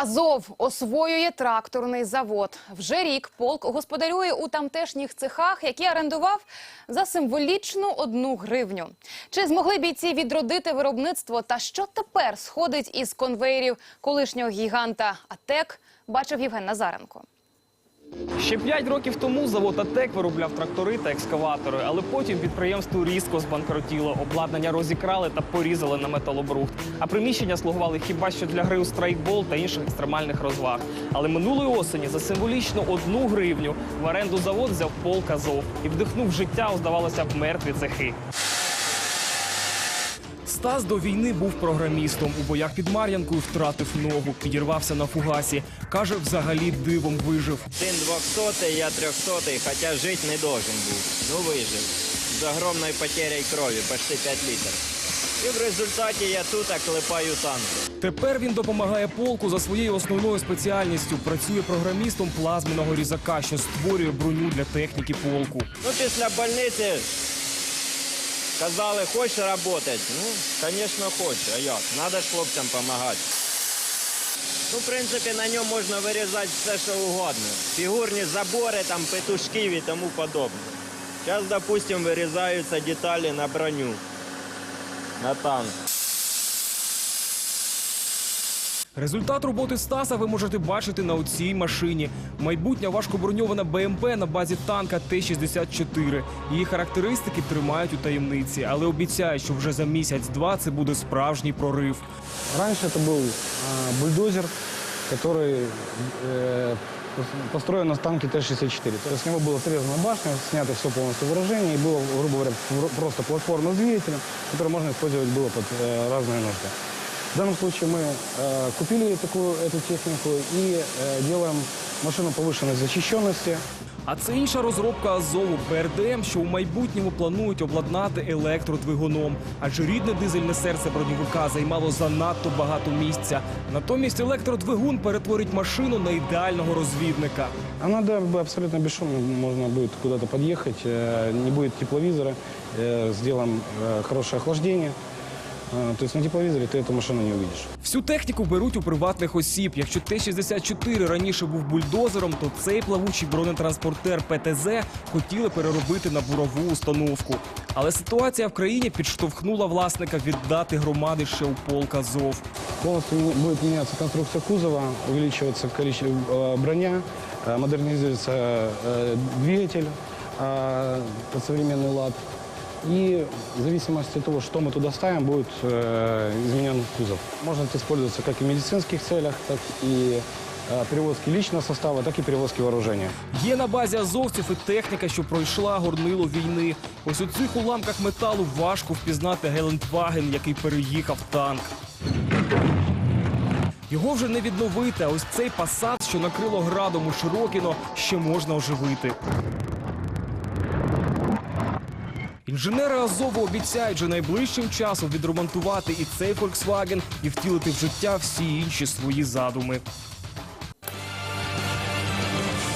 Азов освоює тракторний завод. Вже рік полк господарює у тамтешніх цехах, які орендував за символічну одну гривню. Чи змогли бійці відродити виробництво? Та що тепер сходить із конвейерів колишнього гіганта АТЕК? Бачив Євген Назаренко. Ще п'ять років тому завод АТЕК виробляв трактори та екскаватори, але потім підприємство різко збанкротіло. Обладнання розікрали та порізали на металобрухт. А приміщення слугували хіба що для гри у страйкбол та інших екстремальних розваг. Але минулої осені за символічно одну гривню в оренду завод взяв полк Азов і вдихнув життя у, здавалося б, мертві цехи. Стас до війни був програмістом. У боях під Мар'янкою втратив ногу, підірвався на фугасі. Каже, взагалі дивом вижив. Сын 200 я 300 хотя жить не должен был. Ну выжил. С огромной потерей крови, почти 5 литров. И в результате я тут оклепаю танки. Тепер він допомагає полку за своєю основною спеціальністю. Працює програмістом плазменного різака, що створює броню для техніки полку. Ну, після больниці казали, хочеш работать? Ну, звісно, хочу. А як? Надо ж хлопцям допомагати. Ну, в принципі, на ньому можна вирізати все, що угодно. Фігурні забори, там, петушків і тому подобне. Зараз, допустим, вирізаються деталі на броню, на танк. Результат роботи Стаса ви можете бачити на оцій машині. Майбутня важкоброньована БМП на базі танка Т-64. Її характеристики тримають у таємниці, але обіцяють, що вже за місяць-два це буде справжній прорив. Раньше это был а, бульдозер, который э, построен на танке Т-64. То есть с него была срезана башня, снято все полностью выражение, и было, грубо говоря, пр- просто платформа с двигателем, которую можно использовать было под э, разные нужды. В данном случае мы э, купили такую эту технику и э, делаем машину повышенной защищенности. А це інша розробка Азову БРДМ, що у майбутньому планують обладнати електродвигуном. Адже рідне дизельне серце броньовика займало занадто багато місця. Натомість електродвигун перетворить машину на ідеального розвідника. Она да, бы абсолютно бесшумно можно будет куда-то подъехать, э, не будет тепловизора, э, сделаем э, хорошее охлаждение. Э, То есть на тепловизоре ты эту машину не увидишь. Всю техніку беруть у приватних осіб. Якщо Т-64 раніше був бульдозером, то цей плавучий бронетранспортер ПТЗ хотіли переробити на бурову установку. Але ситуація в країні підштовхнула власника віддати громади ще у полк Азов. Полностью ме- будет меняться конструкция кузова, увеличиваться количество э, броня, э, модернизируется э, двигатель э, под современный лад. И в зависимости от того, что мы туда ставим, будет э, изменен кузов. Может использоваться как и в медицинских целях, так и э, перевозки личного состава, так и перевозки вооружения. Є на базі азовців і техніка, що пройшла горнило війни. Ось у цих уламках металу важко впізнати Гелендваген, який переїхав танк. Його вже не відновити, а ось цей пасад, що накрило градом у Широкіно, ще можна оживити. Інженери Азову обіцяють же найближчим часом відремонтувати і цей Volkswagen, і втілити в життя всі інші свої задуми.